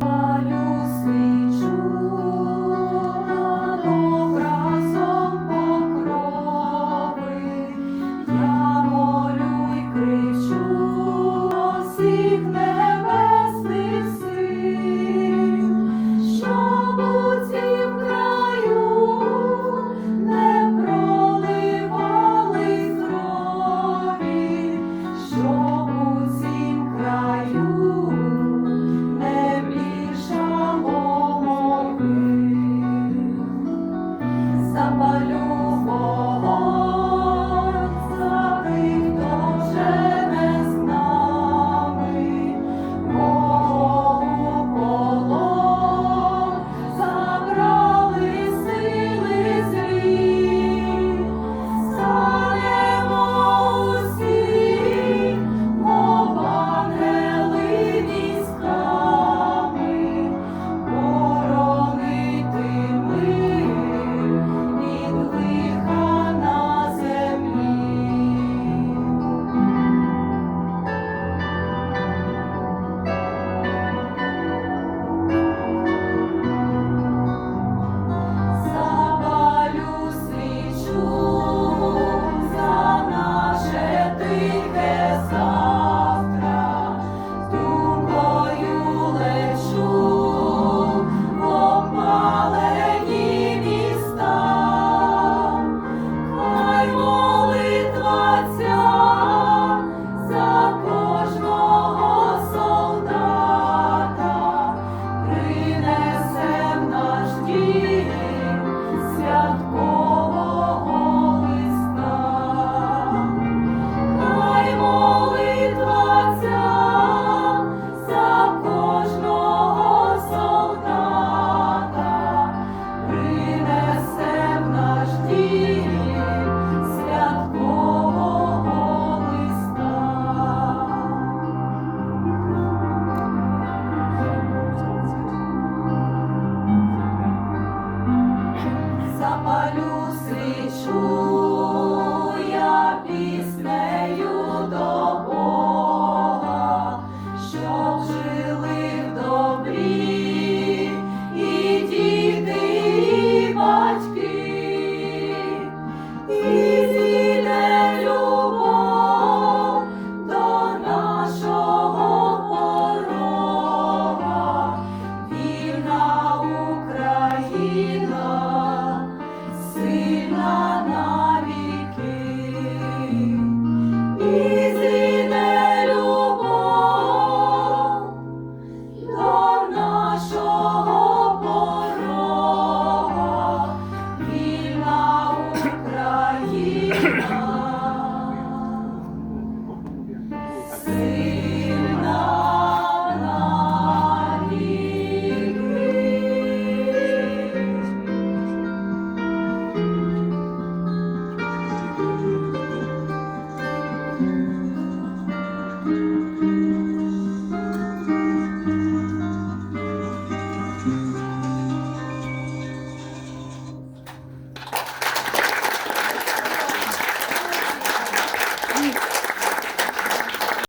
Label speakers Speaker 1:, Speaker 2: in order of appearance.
Speaker 1: Water. Спішу піснею до жили в добрі і діти, батьки, і зійде до нашого порога, Україна, сильна.